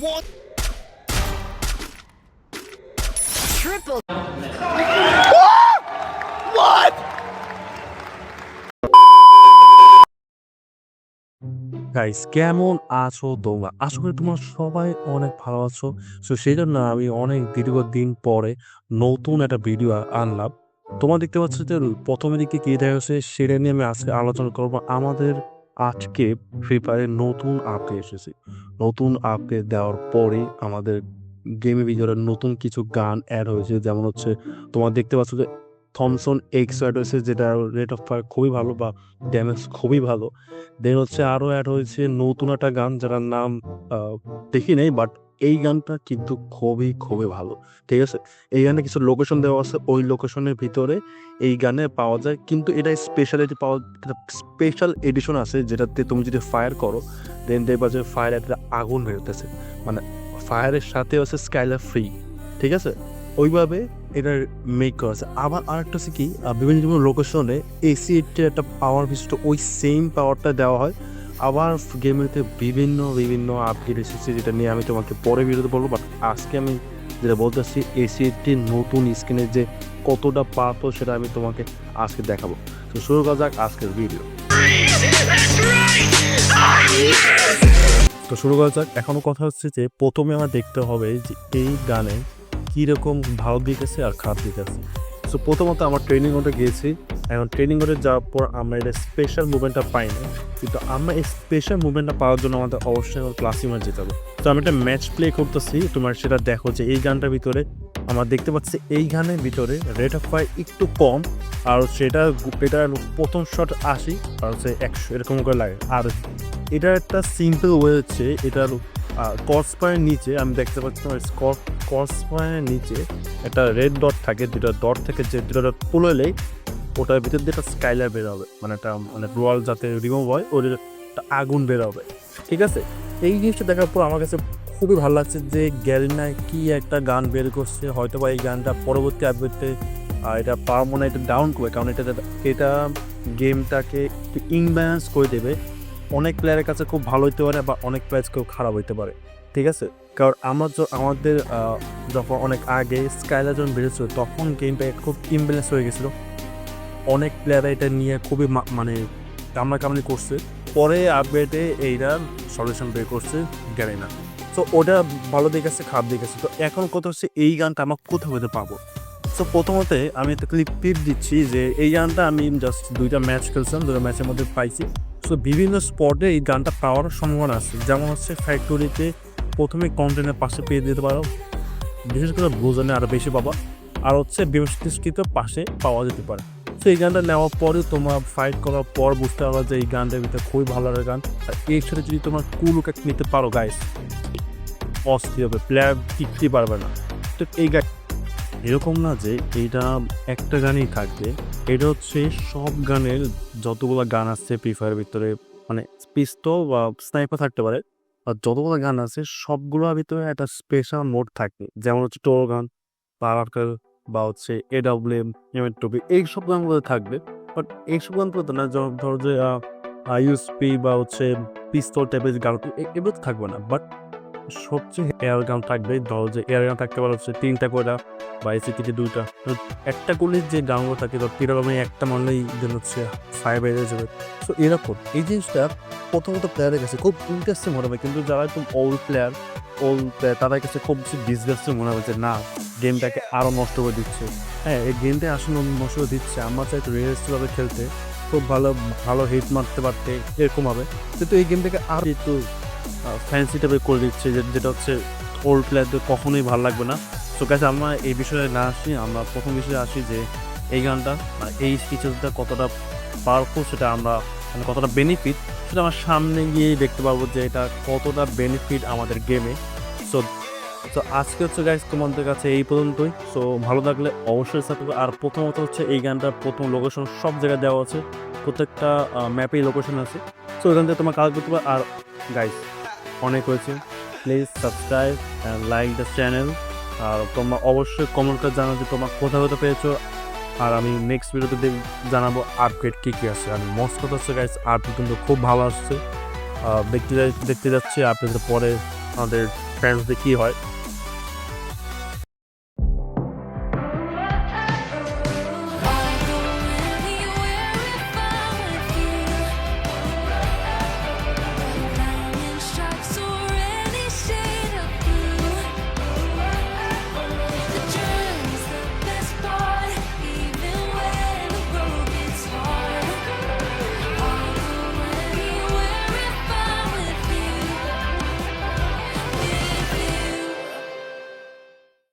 What? Triple. What? Guys কেমন আছো তোমরা? আশা করি তোমরা সবাই অনেক ভালো আছো। সো সেই জন্য আমি অনেক দীর্ঘদিন পরে নতুন একটা ভিডিও আনলাম। তোমরা দেখতে পাচ্ছ যে প্রথমে দিকে কি দেখা যাচ্ছে সেটা নিয়ে আমি আজকে আলোচনা করব। আমাদের আজকে ফ্রি ফায়ারে নতুন আপডেট এসেছে। নতুন আপডেট দেওয়ার পরে আমাদের গেমের ভিতরে নতুন কিছু গান অ্যাড হয়েছে। যেমন হচ্ছে, তোমার দেখতে পাচ্ছ যে থমসন এক্স অ্যাড হয়েছে, যেটা রেট অফ ফায়ার খুবই ভালো বা ড্যামেজ খুবই ভালো। দেন হচ্ছে আরও অ্যাড হয়েছে নতুন একটা গান, যার নাম দেখি নেই বাট এই গানটা কিন্তু খুবই খুবই ভালো, ঠিক আছে? এই গানে কিছু লোকেশন দেওয়া আছে, ওই লোকেশনের ভিতরে এই গানে পাওয়া যায়, কিন্তু এটা স্পেশালিটি পাওয়া স্পেশাল এডিশন আছে যেটাতে তুমি যদি ফায়ার করো দেন দেখবা যে ফায়ার একটা আগুন বেরোতেছে। মানে ফায়ারের সাথে আছে স্কাইলার ফ্রি ঠিক আছে? ওইভাবে এটা মেক করা আছে। আবার আরেকটা হচ্ছে কি বিভিন্ন বিভিন্ন লোকেশনে এসি একটা পাওয়ার বিশিষ্ট ওই সেম পাওয়ারটা দেওয়া হয় আবার গেমেতে বিভিন্ন বিভিন্ন আপডেট এসেছে যেটা নিয়ে আমি তোমাকে পরে ভিডিওতে বলব বাট আজকে আমি যেটা বলতে চাচ্ছি এসি এইটটির নতুন স্ক্রিনের যে কতটা পাতো সেটা আমি তোমাকে আজকে দেখাবো। তো শুরু করা যাক আজকের ভিডিও তো শুরু করা যাক, এখনও কথা হচ্ছে যে প্রথমে আমার দেখতে হবে যে এই গানে কীরকম ভালো দিক আছে আর খারাপ দিক আছে। সো প্রথমত আমার ট্রেনিং ওটা গিয়েছি এখন ট্রেনিং করে যাওয়ার পর আমরা এটা স্পেশাল মুভমেন্টটা পাই না কিন্তু আমরা এই স্পেশাল মুভমেন্টটা পাওয়ার জন্য আমাদের অবশ্যই ক্লাসিমার যেতে হবে। তো আমি একটা ম্যাচ প্লে করতেছি, তোমার সেটা দেখো যে এই গানটার ভিতরে আমরা দেখতে পাচ্ছি এই গানের ভিতরে রেট অফ ফায়ার একটু কম, আর সেটা এটা প্রথম শট আশি আর হচ্ছে একশো, এরকম করে লাগে। আর এটা একটা সিম্পল ওয়ে হচ্ছে, এটার কর্স পয়েন্টের নিচে, আমি দেখতে পাচ্ছি আমার কর্স পয়েন্টের নিচে একটা রেড ডট থাকে দুটো ডট থেকে যে দুটো ডট পুলোলেই ওটার ভিতর দিয়ে একটা স্কাইলার বের হবে মানে একটা মানে রোয়াল যাতে রিমুভ হয়, ওর একটা আগুন বের হবে ঠিক আছে? এই জিনিসটা দেখার পর আমার কাছে খুবই ভালো লাগছে যে গ্যারিনায় কি একটা গান বের করছে। হয়তো বা এই গানটা পরবর্তী আপডেটে এটা পাওয়ার মনে এটা ডাউন করবে, কারণ এটা এটা গেমটাকে একটু ইনব্যালেন্স করে দেবে। অনেক প্লেয়ারের কাছে খুব ভালো হতে পারে বা অনেক প্লেয়ার খুব খারাপ হতে পারে। ঠিক আছে? কারণ আমার আমাদের যখন অনেক আগে স্কাইলার যখন বেরিয়েছিল তখন গেমটা খুব ইমব্যালেন্স হয়ে গেছিল। অনেক প্লেয়াররা এটা নিয়ে খুবই মানে কামড়াকামড়ি করছে। পরে আপডেটে এইটার সলিউশন বের করছে গ্যারেনা তো ওটা ভালো দিক আছে খারাপ দিক আছে তো এখন কথা হচ্ছে এই গানটা আমার কোথাও হতে পাবো? সো প্রথমত আমি একটা ক্লিপ ক্লিপ দিচ্ছি যে এই গানটা আমি জাস্ট দুইটা ম্যাচ খেলছিলাম দুটো ম্যাচের মধ্যে পাইছি। সো বিভিন্ন স্পটে এই গানটা পাওয়ার সম্ভাবনা আছে। যেমন হচ্ছে ফ্যাক্টরিতে প্রথমে কন্টেনের পাশে পেয়ে দিতে পারো। বিশেষ করে ব্লুজনে আরও বেশি পাবা। আর হচ্ছে বিমস্তিষ্কিত পাশে পাওয়া যেতে পারে। সো এই গানটা নেওয়ার পরে তোমার ফাইট করার পর বুঝতে পারবা যে এই গানটার ভিতরে খুবই ভালো লাগে গান। আর এর সাথে যদি তোমার কুল কুলুক নিতে পারো গাইস অস্থির হবে প্লেয়ার টিকতে পারবে না। তো এই গান এরকম না যে এটা একটা গানই থাকবে, এটা হচ্ছে সব গানের যতগুলো গান আছে ফ্রি ফায়ারের ভিতরে মানে পিস্তল বা স্নাইপার থাকতে পারে, আর যতগুলো গান আছে সবগুলোর ভিতরে একটা স্পেশাল মোড থাকে। যেমন হচ্ছে টোর গান পারাকার বা হচ্ছে এডাব্লিউএম এমএটপি এইসব গানগুলো থাকবে। বাট এইসব গানগুলো তো না, যেমন ধরো যে ইউএসপি বা হচ্ছে পিস্তল টাইপের গান এগুলো থাকবে না। বাট সবচেয়ে এয়ার গান থাকবে, ধরো যে এয়ার গান থাকতে পারে হচ্ছে তিনটা করে বা এসিটিতে দুইটা। একটা করলে যে গানগুলো থাকে, ধর তিরকমে একটা মানলেই যেন হচ্ছে ফায়ার বেড়ে যাবে। তো এরকম, এই জিনিসটা প্রথমত প্লেয়ারের কাছে খুব ইন্টারেস্টিং মনে হবে। কিন্তু যারা একদম ওল্ড প্লেয়ার তাদের কাছে খুব বেশি ডিসগাস্টিং মনে হবে যে না গেমটাকে আরও নষ্ট করে দিচ্ছে। হ্যাঁ এই গেমটা আসলে নষ্ট করে দিচ্ছে। আমার চাই একটু রিয়েলিস্টিকভাবে খেলতে খুব ভালো ভালো হিট মারতে পারতে এরকম হবে কিন্তু এই গেমটাকে আর একটু ফ্যান্সি টাইপের করে দিচ্ছে যেটা হচ্ছে ওল্ড প্লেয়ারদের কখনোই ভালো লাগবে না। তো কাছে আমরা এই বিষয়ে না আসি, আমরা প্রথম বিষয়ে আসি যে এই গানটা এই ফিচারটা কতটা পাওয়ারফুল সেটা আমরা মানে কতটা বেনিফিট সেটা আমার সামনে গিয়েই দেখতে পাবো যে এটা কতটা বেনিফিট আমাদের গেমে সো তো আজকে হচ্ছে গাইজ তোমাদের কাছে এই পর্যন্তই। সো ভালো লাগলে অবশ্যই সাবস্ক্রাইব আর প্রথমত হচ্ছে এই গানটার প্রথম লোকেশন সব জায়গায় দেওয়া আছে। প্রত্যেকটা ম্যাপেই লোকেশন আছে। সো এখান থেকে তোমার কাজ করতে পারো। আর গাইজ অনেক হয়েছে। Please subscribe and like the channel আর তোমরা অবশ্যই কমেন্ট করে জানাও যে তোমরা কোথায় কোথায় পেয়েছ আর আমি নেক্সট ভিডিওতে জানাব আপগ্রেড কী কী আছে। আর মোস্ট কথা হচ্ছে গাইজ আপডেট কিন্তু খুব ভালো আসছে। দেখতে দেখতে যাচ্ছি আপডেটের পরে আমাদের ফ্রেন্ডসদের কী হয়।